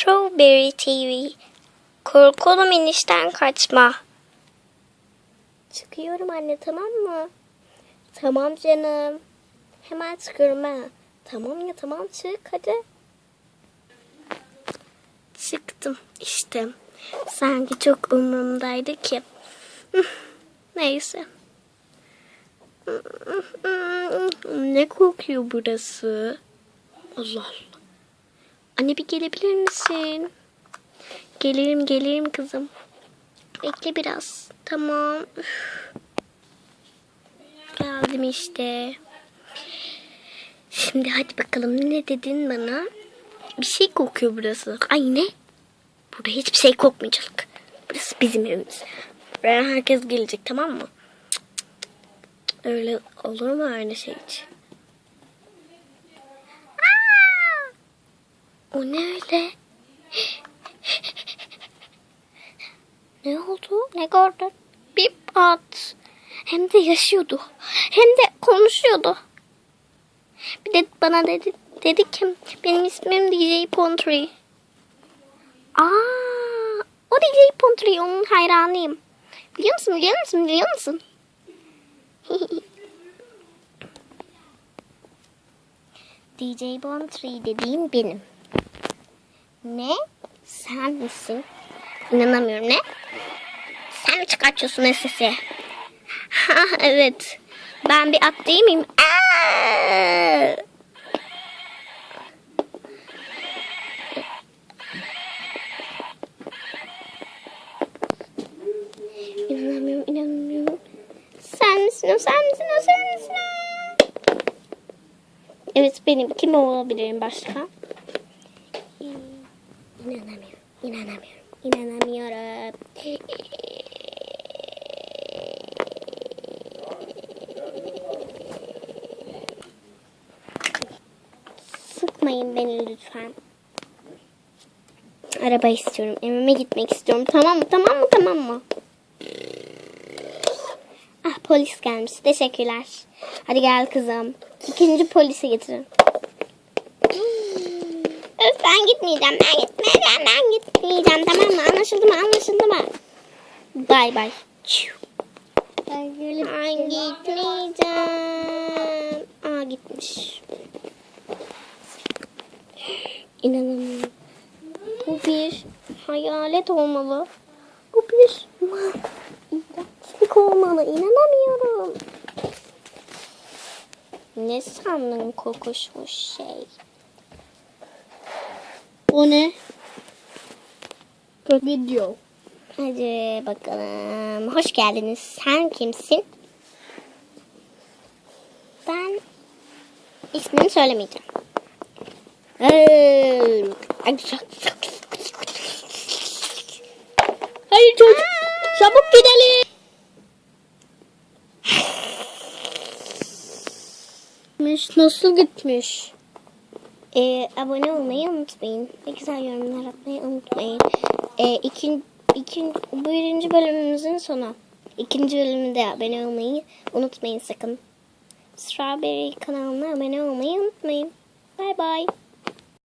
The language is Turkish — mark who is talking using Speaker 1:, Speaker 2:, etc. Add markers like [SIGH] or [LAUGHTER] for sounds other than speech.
Speaker 1: Strawberry TV. Korkulu minişten kaçma. Çıkıyorum anne tamam mı? Tamam canım. Hemen çıkıyorum ha. Tamam ya tamam çık hadi. Çıktım işte. Sanki çok umurumdaydı ki. [LAUGHS] Neyse. [LAUGHS] Ne kokuyor burası? Allah Allah. Anne bir gelebilir misin? Gelirim gelirim kızım. Bekle biraz. Tamam. Geldim işte. Şimdi hadi bakalım ne dedin bana? Bir şey kokuyor burası. Ay ne? Burada hiçbir şey kokmayacak. Burası bizim evimiz. Buraya herkes gelecek tamam mı? Öyle olur mu öyle şey hiç? Aa! O ne öyle? Ne oldu? Ne gördün? Bir at. Hem de yaşıyordu. Hem de konuşuyordu. Bir de bana dedi, dedi ki benim ismim DJ Pontry. Aa, o DJ Pontry onun hayranıyım. Biliyor musun? Biliyor musun? Biliyor musun? [LAUGHS] DJ Pontry dediğim benim. Ne? Sen misin? İnanamıyorum ne? Sen mi çıkartıyorsun sesi? Ha evet. Ben bir at değil miyim? Aa! İnanamıyorum, inanamıyorum. Sen misin o, sen misin o, sen misin o? Evet benim. Kim olabilirim başka? İnanamıyorum, inanamıyorum, inanamıyorum. Sıkmayın beni lütfen. Araba istiyorum. Evime gitmek istiyorum. Tamam mı? Tamam mı? Tamam mı? Ah polis gelmiş. Teşekkürler. Hadi gel kızım. İkinci polisi getirin. Öf ben gitmeyeceğim. Ben gitmeyeceğim. Ben gitmeyeceğim. Tamam mı? Anlaşıldı mı? Anlaşıldı mı? Bay bay.
Speaker 2: Ben
Speaker 1: gitmeyeceğim. Aa gitmiş. İnanamıyorum. Bu bir hayalet olmalı. Bu bir iğrençlik olmalı. İnanamıyorum. Ne sandın kokuşmuş şey?
Speaker 2: O ne? Video.
Speaker 1: Hadi bakalım. Hoş geldiniz. Sen kimsin? Ben ismini söylemeyeceğim. Ee, ay,
Speaker 2: Hayır çocuk. Çabuk gidelim. Nasıl gitmiş?
Speaker 1: Ee, abone olmayı unutmayın. Ve güzel yorumlar atmayı unutmayın. Ee, ikin, ikin, bu birinci bölümümüzün sonu. İkinci bölümde abone olmayı unutmayın sakın. Strawberry kanalına abone olmayı unutmayın. Bay bay.